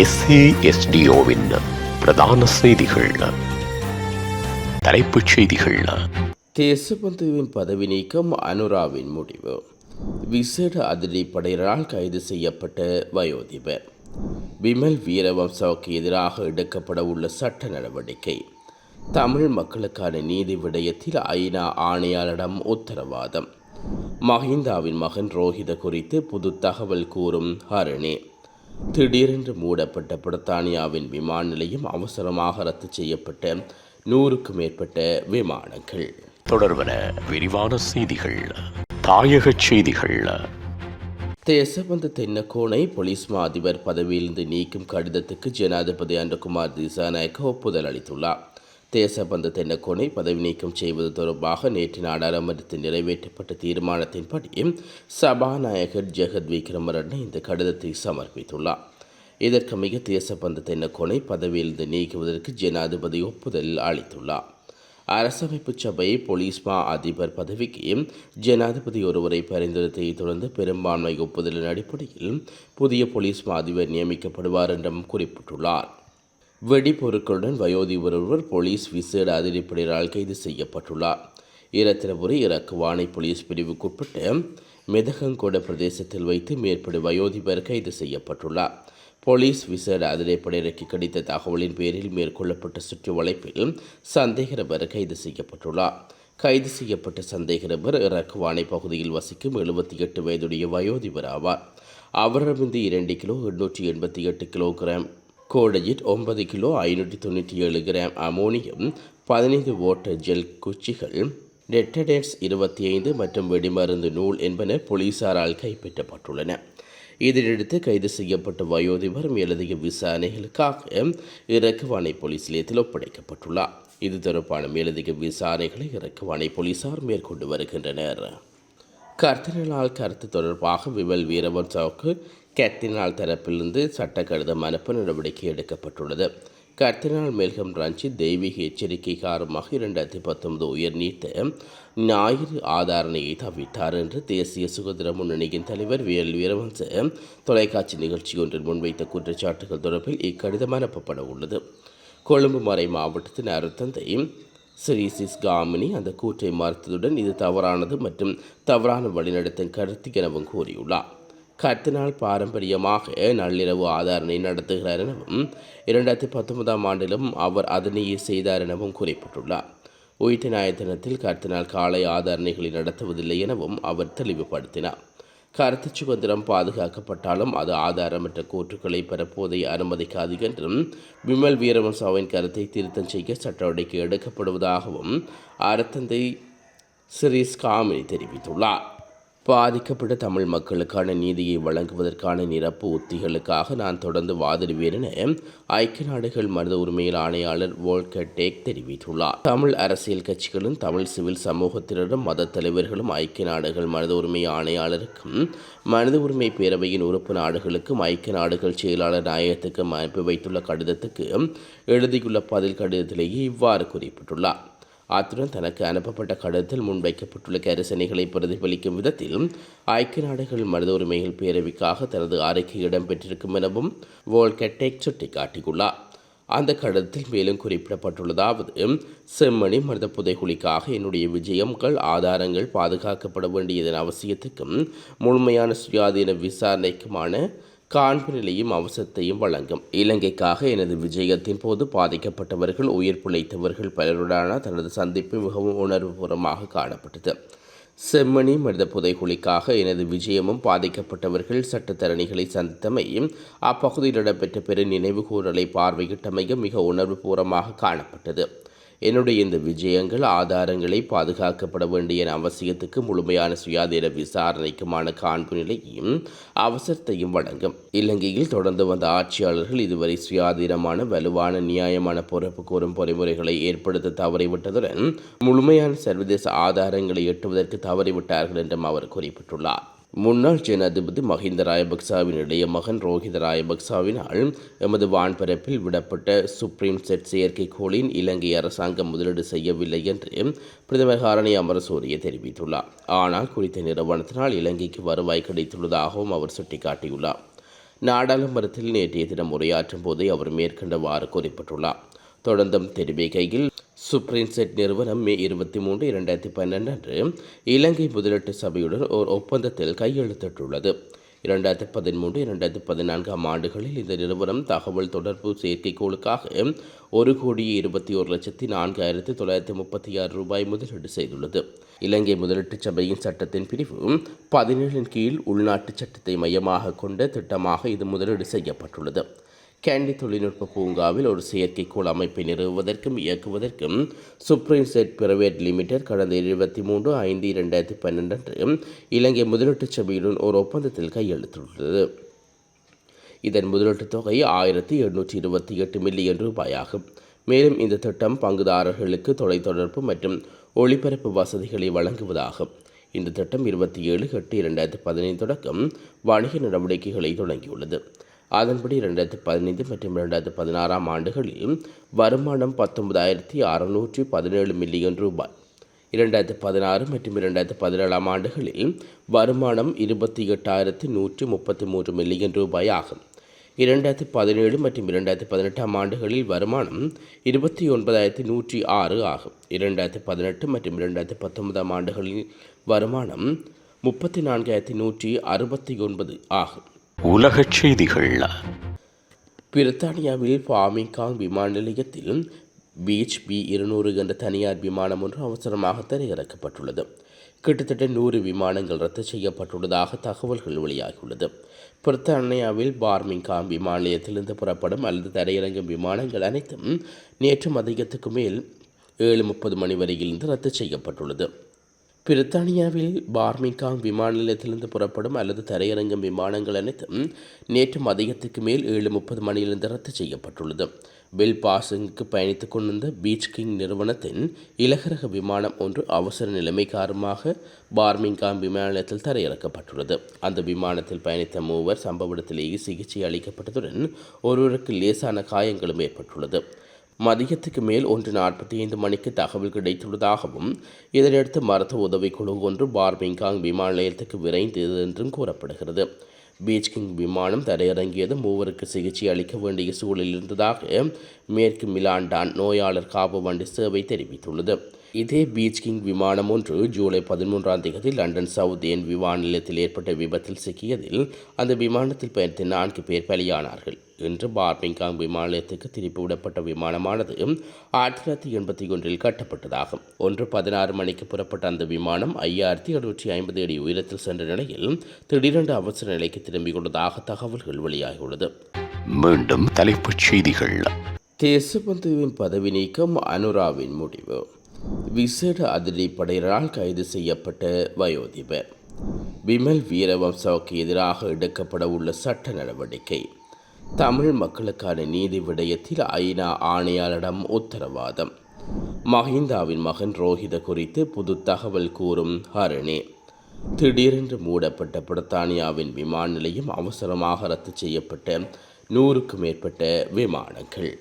எஸ்ஏஎஸ்டிஓவின் பிரதான செய்திகள். தலைப்புச் செய்திகள். தேசபந்துவின் பதவி நீக்கம் அனுராவின் முடிவு. விசேட அதிரடிப்படையினரால் கைது செய்யப்பட்ட வயோதிபர். விமல் வீரவம்சாவுக்கு எதிராக எடுக்கப்பட உள்ள சட்ட நடவடிக்கை. தமிழ் மக்களுக்கான நீதி விடயத்தில் ஐநா ஆணையாளரிடம் உத்தரவாதம். மஹிந்தாவின் மகன் ரோஹித குறித்து புது தகவல் கூறும் ஹரணி. திடீரென்று மூடப்பட்ட பிரித்தானியாவின் விமான நிலையம் அவசரமாக ரத்து செய்யப்பட்ட நூறுக்கும் மேற்பட்ட விமானங்கள். தொடர்வன விரிவான செய்திகள் தாயகச் செய்திகள். தேசபந்து தென்னக்கோனை போலீஸ் மா அதிபர் பதவியிலிருந்து நீக்கும் கடிதத்துக்கு ஜனாதிபதி அன்றகுமார் திசாநாயக்க ஒப்புதல் அளித்துள்ளார். தேசபந்து தென்னக்கோனை பதவி நீக்கம் செய்வது தொடர்பாக நேற்று நாடாளுமன்றத்தில் நிறைவேற்றப்பட்ட தீர்மானத்தின்படி சபாநாயகர் ஜெகத் விக்ரமரட்ன இந்த கடிதத்தை சமர்ப்பித்துள்ளார். இதற்கு மிக தேசபந்து தென்னக்கோனை பதவியிலிருந்து நீக்குவதற்கு ஜனாதிபதி ஒப்புதல் அளித்துள்ளார். அரசமைப்பு சபை போலீஸ் மா அதிபர் பதவிக்கு ஜனாதிபதி ஒருவரை பரிந்துரைத்ததை தொடர்ந்து பெரும்பான்மை ஒப்புதலின் அடிப்படையில் புதிய போலீஸ் மா அதிபர் நியமிக்கப்படுவார் என்றும் குறிப்பிட்டுள்ளார். வெடிப்பொருட்களுடன் வயோதிபர் ஒருவர் போலீஸ் விசேட அதிரடிப்படையினரால் கைது செய்யப்பட்டுள்ளார். ஈரத்தினபுரி இறக்குவானை போலீஸ் பிரிவுக்குட்பட்ட மெதகங்கோட பிரதேசத்தில் வைத்து மேற்படி வயோதிபர் கைது செய்யப்பட்டுள்ளார். போலீஸ் விசேட அதிரடிப்படையினருக்கு கிடைத்த தகவலின் பேரில் மேற்கொள்ளப்பட்ட சுற்று வளைப்பில் சந்தேக நபர் கைது செய்யப்பட்டுள்ளார். கைது செய்யப்பட்ட சந்தேக நபர் இறக்குவானை பகுதியில் வசிக்கும் எழுபத்தி எட்டு வயதுடைய வயோதிபர் ஆவார். அவரிடமிருந்து இரண்டு கிலோ எண்ணூற்றி எண்பத்தி எட்டு கிலோகிராம் கோடையிட் ஒன்பது கிலோ ஐநூற்றி தொண்ணூற்றி ஏழு கிராம் அமோனியம் பதினைந்து ஓட்ட ஜெல் குச்சிகள் டெட்டடேட்ஸ் இருபத்தி ஐந்து மற்றும் வெடிமருந்து நூல் என்பன போலீசாரால் கைப்பற்றப்பட்டுள்ளன. இதனையடுத்து கைது செய்யப்பட்ட வயோதிபர் மேலதிக விசாரணைகளுக்காக இறக்குவானை போலீஸ் நிலையத்தில் ஒப்படைக்கப்பட்டுள்ளார். இது தொடர்பான மேலதிக விசாரணைகளை இறக்குவானை போலீசார் மேற்கொண்டு வருகின்றனர். கர்த்தனால் கருத்து தொடர்பாக விமல் வீரவன்சாவுக்கு கர்த்தினால் தரப்பிலிருந்து சட்ட கடிதம் அனுப்ப நடவடிக்கை எடுக்கப்பட்டுள்ளது. கர்த்தினால் மேல்கம் ரஞ்சித் தெய்வீக எச்சரிக்கை காரணமாக இரண்டாயிரத்தி பத்தொன்பது உயர் நீத்த ஞாயிறு ஆதாரணையை தவித்தார் என்று தேசிய சுதந்திர முன்னணியின் தலைவர் வியல் வீரவன்ச தொலைக்காட்சி நிகழ்ச்சி ஒன்றில் முன்வைத்த குற்றச்சாட்டுகள் தொடர்பில் இக்கடிதம் அனுப்பப்பட உள்ளது. கொழும்பு மறை மாவட்டத்தின் அருத்தந்தை ஸ்ரீசிஸ் காமினி அந்த கூற்றை மறுத்ததுடன் இது தவறானது மற்றும் தவறான வழிநடத்தும் கருத்து எனவும் கூறியுள்ளார். கர்த்தினால் பாரம்பரியமாக நள்ளிரவு ஆதாரணை நடத்துகிறார் எனவும் இரண்டாயிரத்தி பத்தொன்பதாம் ஆண்டிலும் அவர் அதனையே செய்தார் எனவும் குறிப்பிட்டுள்ளார். உயிர்த்த ஞாய தினத்தில் கர்த்தினால் காலை ஆதாரணைகளை நடத்துவதில்லை எனவும் அவர் தெளிவுபடுத்தினார். கருத்து சுதந்திரம் பாதுகாக்கப்பட்டாலும் அது ஆதாரமற்ற கூற்றுக்களை பெறப்போதை அனுமதிக்காது என்றும் விமல் வீரவன்சாவின் கருத்தை திருத்தம் செய்ய சட்டவடிக்கை எடுக்கப்படுவதாகவும் அறத்தந்தை சிரீஸ் காமினி தெரிவித்துள்ளார். பாதிக்கப்பட்ட தமிழ் மக்களுக்கான நீதியை வழங்குவதற்கான நிரப்பு உத்திகளுக்காக நான் தொடர்ந்து வாதிடுவேன் என ஐக்கிய நாடுகள் மனித உரிமையில் ஆணையாளர் வோல்கர் டேக் தெரிவித்துள்ளார். தமிழ் அரசியல் கட்சிகளும் தமிழ் சிவில் சமூகத்தினரும் மத தலைவர்களும் ஐக்கிய நாடுகள் மனித உரிமை ஆணையாளருக்கும் மனித உரிமை பேரவையின் உறுப்பு நாடுகளுக்கும் ஐக்கிய நாடுகள் செயலாளர் நாயகத்துக்கும் அனுப்பி வைத்துள்ள கடிதத்துக்கு எழுதியுள்ள பதில் கடிதத்திலேயே இவ்வாறு குறிப்பிட்டுள்ளார். அத்துடன் தனக்கு அனுப்பப்பட்ட கடிதத்தில் முன்வைக்கப்பட்டுள்ள கரிசனைகளை பிரதிபலிக்கும் விதத்தில் ஐக்கிய நாடுகள் மனித உரிமைகள் பேரவைக்காக தனது அறிக்கை இடம்பெற்றிருக்கும் எனவும் வோல்கெட்டேக் சுட்டிக்காட்டியுள்ளார். அந்த கடிதத்தில் மேலும் குறிப்பிடப்பட்டுள்ளதாவது செம்மணி மனித புதைகுலிக்காக என்னுடைய விஜயங்கள் ஆதாரங்கள் பாதுகாக்கப்பட வேண்டியதன் அவசியத்துக்கும் முழுமையான சுயாதீன விசாரணைக்குமான காண்பு நிலையும் அவசரத்தையும் வழங்கும். இலங்கைக்காக எனது விஜயத்தின் போது பாதிக்கப்பட்டவர்கள் உயிர் பிழைத்தவர்கள் பலருடான தனது சந்திப்பு மிகவும் உணர்வுபூர்வமாக காணப்பட்டது. செம்மணி மனித புதைகுழிக்காக எனது விஜயமும் பாதிக்கப்பட்டவர்கள் சட்டத்தரணிகளை சந்தித்தமையும் அப்பகுதியில் இடம்பெற்ற பெரு நினைவுகூரலை பார்வையிட்டமையும் மிக உணர்வுபூர்வமாக காணப்பட்டது. என்னுடைய இந்த விஜயங்கள் ஆதாரங்களை பாதுகாக்கப்பட வேண்டிய அவசியத்துக்கு முழுமையான சுயாதீன விசாரணைக்குமான காண்பு நிலையையும் அவசரத்தையும் வழங்கும். இலங்கையில் தொடர்ந்து வந்த ஆட்சியாளர்கள் இதுவரை சுயாதீனமான வலுவான நியாயமான பொறுப்பு கூறும் பொறிமுறைகளை ஏற்படுத்த தவறிவிட்டதுடன் முழுமையான சர்வதேச ஆதாரங்களை எட்டுவதற்கு தவறிவிட்டார்கள் என்றும் அவர் குறிப்பிட்டுள்ளார். முன்னாள் ஜனாதிபதி மஹிந்த ராயபக்சாவின் இளைய மகன் ரோஹித ராயபக்சாவினால் எமது வான்பரப்பில் விடப்பட்ட சுப்ரீம் செட் செயற்கைக்கோளின் இலங்கை அரசாங்கம் முதலீடு செய்யவில்லை என்று பிரதமர் ஹாரணி அமரசூரிய தெரிவித்துள்ளார். ஆனால் குறித்த நிறுவனத்தினால் இலங்கைக்கு வருவாய் கிடைத்துள்ளதாகவும் அவர் சுட்டிக்காட்டியுள்ளார். நாடாளுமன்றத்தில் நேற்றைய தினம் உரையாற்றும் போதே அவர் மேற்கண்டவாறு குறிப்பிட்டுள்ளார். தொடர்ந்தும் தெரிவிக்கையில் சுப்ரீம் செட் நிறுவனம் மே இருபத்தி மூன்று இரண்டாயிரத்தி பன்னெண்டு அன்று இலங்கை முதலீட்டு சபையுடன் ஒரு ஒப்பந்தத்தில் கையெழுத்திட்டுள்ளது. இரண்டாயிரத்தி பதிமூன்று இரண்டாயிரத்தி பதினான்காம் ஆண்டுகளில் இந்த நிறுவனம் தகவல் தொடர்பு செயற்கைக்கோளுக்காக ஒரு கோடியே இருபத்தி ஒரு லட்சத்தி நான்காயிரத்தி தொள்ளாயிரத்தி முப்பத்தி ஆறு ரூபாய் முதலீடு செய்துள்ளது. இலங்கை முதலீட்டு சபையின் சட்டத்தின் பிரிவு பதினேழின் கீழ் உள்நாட்டு சட்டத்தை மையமாக கொண்ட திட்டமாக இது முதலீடு செய்யப்பட்டுள்ளது. கேண்டி தொழில்நுட்ப பூங்காவில் ஒரு செயற்கைக்கோள் அமைப்பை நிறுவுவதற்கும் இயக்குவதற்கும் சுப்ரீம் செட் பிரைவேட் லிமிடெட் கடந்த இருபத்தி மூன்று ஐந்து இரண்டாயிரத்தி பன்னெண்டு அன்று இலங்கை முதலீட்டு சபையுடன் ஒரு ஒப்பந்தத்தில் கையெழுத்திட்டுள்ளது. இதன் முதலீட்டு தொகை ஆயிரத்தி எண்ணூற்றி இருபத்தி எட்டு மில்லியன் ரூபாயாகும். மேலும் இந்த திட்டம் பங்குதாரர்களுக்கு தொலைத்தொடர்பு மற்றும் ஒளிபரப்பு வசதிகளை வழங்குவதாகும். இந்த திட்டம் இருபத்தி ஏழு எட்டு இரண்டாயிரத்தி பதினைந்து தொடக்கம் வணிக நடவடிக்கைகளை தொடங்கியுள்ளது. அதன்படி ரெண்டாயிரத்தி பதினைந்து மற்றும் இரண்டாயிரத்தி பதினாறாம் ஆண்டுகளில் வருமானம் பத்தொன்பதாயிரத்தி அறுநூற்றி பதினேழு மில்லியன் ரூபாய். இரண்டாயிரத்தி பதினாறு மற்றும் இரண்டாயிரத்தி பதினேழாம் ஆண்டுகளில் வருமானம் இருபத்தி எட்டாயிரத்தி நூற்றி முப்பத்தி மூன்று மில்லியன் ரூபாய் ஆகும் இரண்டாயிரத்தி பதினேழு மற்றும் இரண்டாயிரத்தி பதினெட்டாம் ஆண்டுகளில் வருமானம் இருபத்தி ஒன்பதாயிரத்தி நூற்றி ஆறு ஆகும். இரண்டாயிரத்தி பதினெட்டு மற்றும் இரண்டாயிரத்தி பத்தொன்பதாம் ஆண்டுகளில் வருமானம் முப்பத்தி நான்காயிரத்தி நூற்றி அறுபத்தி ஒன்பது ஆகும். உலகச் செய்திகள். பிரித்தானியாவில் பாமிங்காங் விமான நிலையத்தில் பீச் பி இருநூறு என்ற தனியார் விமானம் ஒன்று அவசரமாக தரையிறக்கப்பட்டுள்ளது. கிட்டத்தட்ட நூறு விமானங்கள் ரத்து செய்யப்பட்டுள்ளதாக தகவல்கள் வெளியாகியுள்ளது. பிரித்தானியாவில் பார்மிங்காம் விமான நிலையத்திலிருந்து புறப்படும் அல்லது தரையிறங்கும் விமானங்கள் அனைத்தும் நேற்று மதியத்துக்கு மேல் ஏழு முப்பது மணி வரையிலிருந்து ரத்து செய்யப்பட்டுள்ளது. பிரித்தானியாவில் பார்மிகாங் விமான நிலையத்திலிருந்து புறப்படும் அல்லது தரையிறங்கும் விமானங்கள் அனைத்தும் நேற்று மதியத்துக்கு மேல் ஏழு முப்பது மணியிலிருந்து ரத்து செய்யப்பட்டுள்ளது. பில் பாசிங்க்கு பயணித்துக் கொண்டிருந்த பீச் கிங் நிறுவனத்தின் இலகரக விமானம் ஒன்று அவசர நிலைமை காரணமாக பார்மிங்காம் விமான நிலையத்தில் தரையிறக்கப்பட்டுள்ளது. அந்த விமானத்தில் பயணித்த மூவர் சம்பவ இடத்திலேயே சிகிச்சை அளிக்கப்பட்டதுடன் ஒருவருக்கு லேசான காயங்களும் ஏற்பட்டுள்ளது. மதியத்துக்கு மேல் ஒன்று நாற்பத்தி ஐந்து மணிக்கு தகவல் கிடைத்துள்ளதாகவும் இதனையடுத்து மருத்துவ உதவிக்குழு ஒன்று பார்மிங்காங் விமான நிலையத்துக்கு விரைந்தது என்றும் கூறப்படுகிறது. பீச் கிங் விமானம் தரையிறங்கியது மூவருக்கு சிகிச்சை அளிக்க வேண்டிய சூழலில் இருந்ததாக மேற்கு மிலாண்டான் நோயாளர் காப்பு வண்டி சேவை தெரிவித்துள்ளது. இதே பீச் கிங் விமானம் ஒன்று ஜூலை பதிமூன்றாம் தேதி லண்டன் சவுத் விமான நிலையத்தில் ஏற்பட்ட விபத்தில் சிக்கியதில் அந்த விமானத்தில் பயணித்த நான்கு பேர் பலியானார்கள். இன்று பார்மிங்காங் விமான நிலையத்துக்கு திருப்பி விடப்பட்ட விமானமானது ஆயிரத்தி தொள்ளாயிரத்தி எண்பத்தி ஒன்றில் கட்டப்பட்டதாகும். ஒன்று பதினாறு மணிக்கு புறப்பட்ட அந்த விமானம் ஐயாயிரத்தி எழுநூற்றி ஐம்பது அடி உயரத்தில் சென்ற நிலையில் திடீரென்று அவசர நிலைக்கு திரும்பிக் கொண்டதாக தகவல்கள் வெளியாகியுள்ளது. மீண்டும் தலைப்புச் செய்திகள். தேசபந்துவின் பதவி நீக்கம் அனுராவின் முடிவு. விசேட அதிரடிப்படையினரால் கைது செய்யப்பட்ட வயோதிபர். விமல் வீரவம்சாவுக்கு எதிராக எடுக்கப்பட உள்ள சட்ட நடவடிக்கை. தமிழ் மக்களுக்கான நீதி விடயத்தில் ஐநா ஆணையாளரிடம் உத்தரவாதம். மஹிந்தாவின் மகன் ரோஹித குறித்து புது தகவல் கூறும் ஹரணி திடீரென்று மூடப்பட்ட பிரித்தானியாவின் விமான நிலையம் அவசரமாக ரத்து செய்யப்பட்ட நூறுக்கும் மேற்பட்ட விமானங்கள்.